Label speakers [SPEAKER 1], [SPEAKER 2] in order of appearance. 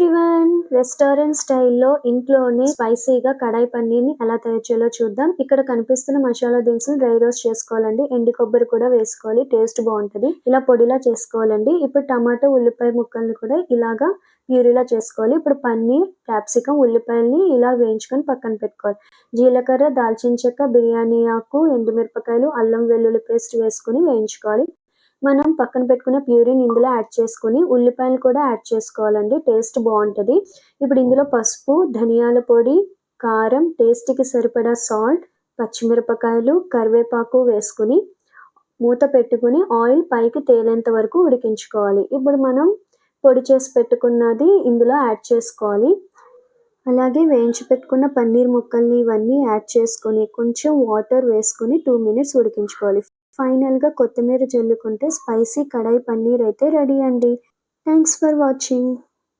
[SPEAKER 1] Everyone restaurant స్టైల్లో ఇంట్లోనే స్పైసీగా కడాయి పన్నీర్ని ఎలా తయారు చేయాలో చూద్దాం. ఇక్కడ కనిపిస్తున్న మసాలా దినుసులు డ్రై రోస్ట్ చేసుకోవాలండి. ఎండు కొబ్బరి కూడా వేసుకోవాలి. టేస్ట్ బాగుంటది. ఇలా పొడిలా చేసుకోవాలండి. ఇప్పుడు టమాటో ఉల్లిపాయ ముక్కల్ని కూడా ఇలాగా ప్యూరీలా చేసుకోవాలి. ఇప్పుడు పన్నీర్ క్యాప్సికం ఉల్లిపాయల్ని ఇలా వేయించుకొని పక్కన పెట్టుకోవాలి. జీలకర్ర దాల్చిన చెక్క బిర్యానీ ఆకు ఎండుమిరపకాయలు అల్లం వెల్లుల్లి పేస్ట్ వేసుకొని వేయించుకోవాలి. మనం పక్కన పెట్టుకున్న ప్యూరిన్ ఇందులో యాడ్ చేసుకుని ఉల్లిపాయలు కూడా యాడ్ చేసుకోవాలండి. టేస్ట్ బాగుంటుంది. ఇప్పుడు ఇందులో పసుపు ధనియాల పొడి కారం టేస్ట్కి సరిపడా సాల్ట్ పచ్చిమిరపకాయలు కరివేపాకు వేసుకుని మూత పెట్టుకుని ఆయిల్ పైకి తేలేంత వరకు ఉడికించుకోవాలి. ఇప్పుడు మనం పొడి చేసి పెట్టుకున్నది ఇందులో యాడ్ చేసుకోవాలి. అలాగే వేయించి పెట్టుకున్న పన్నీర్ ముక్కల్ని ఇవన్నీ యాడ్ చేసుకొని కొంచెం వాటర్ వేసుకొని టూ మినిట్స్ ఉడికించుకోవాలి. ఫైనల్గా కొత్తిమీర జల్లుకుంటే స్పైసీ కడాయి పన్నీర్ అయితే రెడీ అండి. Thanks for watching.